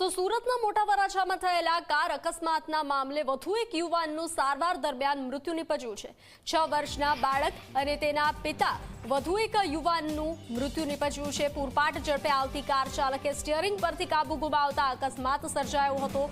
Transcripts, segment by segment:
તો સુરતના મોટા વરાછામાં થયેલા કાર અકસ્માતના મામલે વધુ એક યુવાનનું સારવાર દરમિયાન મૃત્યુ નિપજ્યું છે. છ વર્ષના બાળક અને તેના પિતા વધુ એક યુવાનનું મૃત્યુ નિપજ્યું છે. પૂરપાટ ઝડપે આવતી કાર ચાલકે સ્ટિયરિંગ પરથી કાબુ ગુમાવતા અકસ્માત સર્જાયો હતો.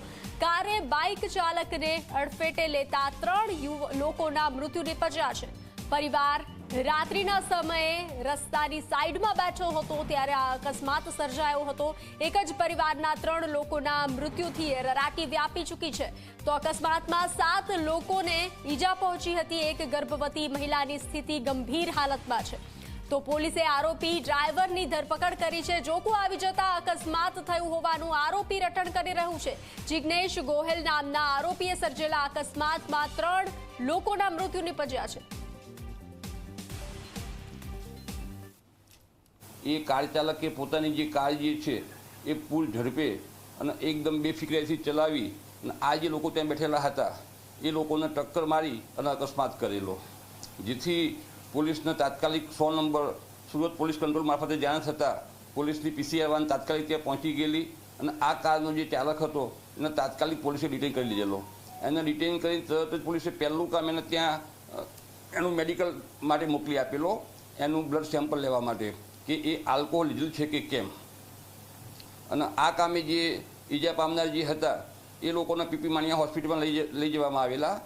કારે બાઇક ચાલકને અડફેટે લેતા ત્રણ લોકોના મૃત્યુ નિપજ્યા છે. પરિવાર રાત્રિના સમયે રસ્તાની સાઈડમાં બેઠો હતો ત્યારે આ અકસ્માત સર્જાયો હતો. એક જ પરિવારના ત્રણ લોકોના મૃત્યુથી રરાટી વ્યાપી ચૂકી છે. તો અકસ્માતમાં સાત લોકોને ઈજા પહોંચી હતી. એક ગર્ભવતી મહિલાની સ્થિતિ ગંભીર હાલતમાં છે. તો પોલીસે આરોપી ડ્રાઈવરની ધરપકડ કરી છે. જોકો આવી જતા અકસ્માત થયું હોવાનું આરોપી રટણ કરી રહ્યું છે. જિગ્નેશ ગોહેલ નામના આરોપીએ સર્જેલા અકસ્માતમાં ત્રણ લોકોના મૃત્યુ નિપજ્યા છે. એ કાર ચાલકે પોતાની જે કાર જે છે, એ પૂર ઝડપે અને એકદમ બેફિકરાઈથી ચલાવી અને આ જે લોકો ત્યાં બેઠેલા હતા, એ લોકોને ટક્કર મારી અને અકસ્માત કરેલો. જેથી પોલીસને તાત્કાલિક સો નંબર, સુરત પોલીસ કંટ્રોલ મારફતે જાણ થતાં પોલીસની પીસીઆર વાન તાત્કાલિક ત્યાં પહોંચી ગયેલી અને આ કારનો જે ચાલક હતો, એને તાત્કાલિક પોલીસે ડિટેન કરી લીધેલો. એને ડિટેન કરી તરત જ પોલીસે પહેલું કામ એને ત્યાં એનું મેડિકલ માટે મોકલી આપેલો, એનું બ્લડ સેમ્પલ લેવા માટે. કે એ આલ્કોહોલ લીધું છે કે કેમ? અને આ કામે જે ઈજા પામનાર જે હતા, એ લોકોના પીપી માણિયા હોસ્પિટલમાં લઈ લઈ જવામાં આવેલા